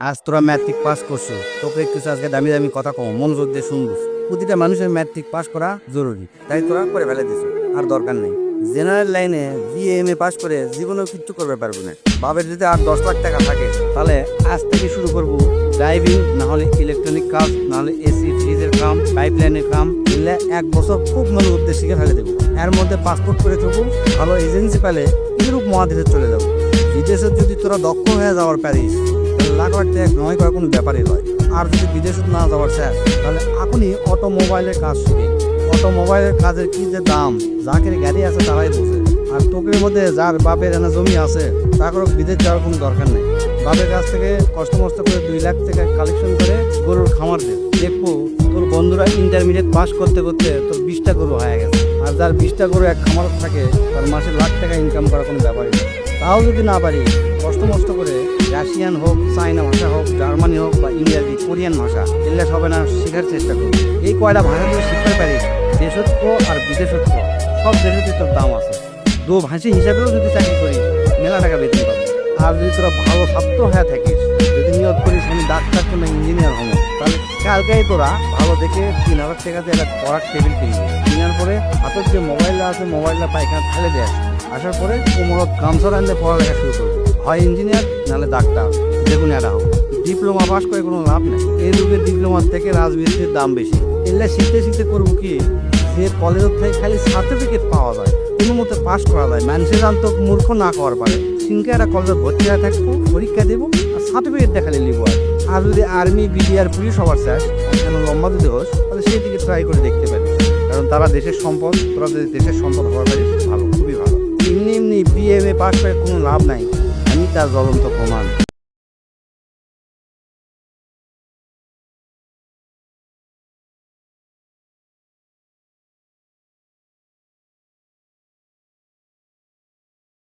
আজ তোরা matric pass করছ। তোকে কিছু আজকে দামি দামি কথা কম, মনোযোগ দিয়ে শুনবুস প্রতিটা মানুষের ম্যাট্রিক পাস করা জরুরি, তাই তোরা করে ফেলে দিছ। আর দরকার নেই। জেনারেল লাইনে বিএ এম এ পাস করে জীবনেও কিচ্ছু করবে পারব না। বাবের যদি আর দশ লাখ টাকা থাকে, তাহলে আজ থেকে শুরু করব ড্রাইভিং না হলে ইলেকট্রনিক কাজ না হলে এসি ফ্রিজের কাম পাইপ লাইনের কাম, এগুলো এক বছর খুব মনোযোগ দিয়ে শিখে ফেলে দেবো। এর মধ্যে পাসপোর্ট করে থাকব, ভালো এজেন্সি পেলে ইউরোপ মহাদেশে চলে যাব। বিদেশে যদি তোরা দক্ষ হয়ে যাওয়ার পারিস লাখ টাকা নয় করার কোনো ব্যাপারই নয়। আর যদি বিদেশে না যাওয়ার চাস তাহলে এখনই অটোমোবাইলের কাজ শিখে অটোমোবাইলের কাজের কি যে দাম যাকে গাড়ি আছে তারাই বোঝে। আর তোকের মধ্যে যার বাপের এনে জমি আছে তারপর বিদেশ যাওয়ার কোনো দরকার নেই। বাপের কাছ থেকে কষ্ট মষ্ট করে দুই লাখ থেকে কালেকশন করে গরুর খামার দে। দেখব, তোর বন্ধুরা ইন্টারমিডিয়েট পাস করতে করতে তোর বিশটা গরু হয়ে গেছে। আর যার বিশটা গরু এক খামার থাকে, তার মাসে লাখ টাকা ইনকাম করার কোনো ব্যাপারই নেই। তাও যদি না পারি, কষ্ট মষ্ট করে রাশিয়ান হোক চাইনা ভাষা হোক, জার্মানি হোক বা ইংরেজি, কোরিয়ান ভাষা এগুলো সবে না, শেখার চেষ্টা করি এই কয়টা ভাষা যদি শিখতে পারিস দেশত্ব আর বিদেশত্ব, সব দেশেতে তোর দাম আছে। দু ভাষী হিসাবেও যদি চাকরি করিস মেলা টাকা বেতন পাবি। আর যদি তোরা ভালো ছাত্র হয়ে থাকিস, যদি নিয়োগ করিস, আমি ডাক্তার কিংবা ইঞ্জিনিয়ার হব, তাহলে কালকেই তোরা ভালো দেখে তিন হাজার টাকা দিয়ে একটা পড়ার টেবিল কিনবি। কেনার পরে হাতের যে মোবাইলটা আছে, মোবাইলটা পায়খানা ফেলে দিয়ে আসার পরে কোমরত গামছা রান্ধে পড়ালেখা শুরু করবি হয় ইঞ্জিনিয়ার, নাহলে ডাক্তার। যে কোনো একটা হোক ডিপ্লোমা পাস করে কোনো লাভ নেই। এই যুগে ডিপ্লোমার থেকে রাজমিস্ত্রির দাম বেশি। এগুলা শিখতে শিখতে করব কি? যে কলেজের থেকে খালি সার্টিফিকেট পাওয়া যায়, কোনো মতে পাস করা যায়। মানুষের জানতো মূর্খ না করার পারে। সিনকে একটা কলেজে ভর্তি হয়ে থাকব, পরীক্ষা দেবো আর সার্টিফিকেট দেখালে নিবো আর। আর যদি আর্মি বিডিআর পুলিশ হবার চাস কেন লম্বা যদি হোস? তাহলে সেই দিকে ট্রাই করে দেখতে পারিস কারণ তারা দেশের সম্পদ, তোরা যদি দেশের সম্পদ হওয়ার পারিস, ভালো। করে কোনো লাভ নাই। আমি তার জ্বলন্ত প্রমাণ।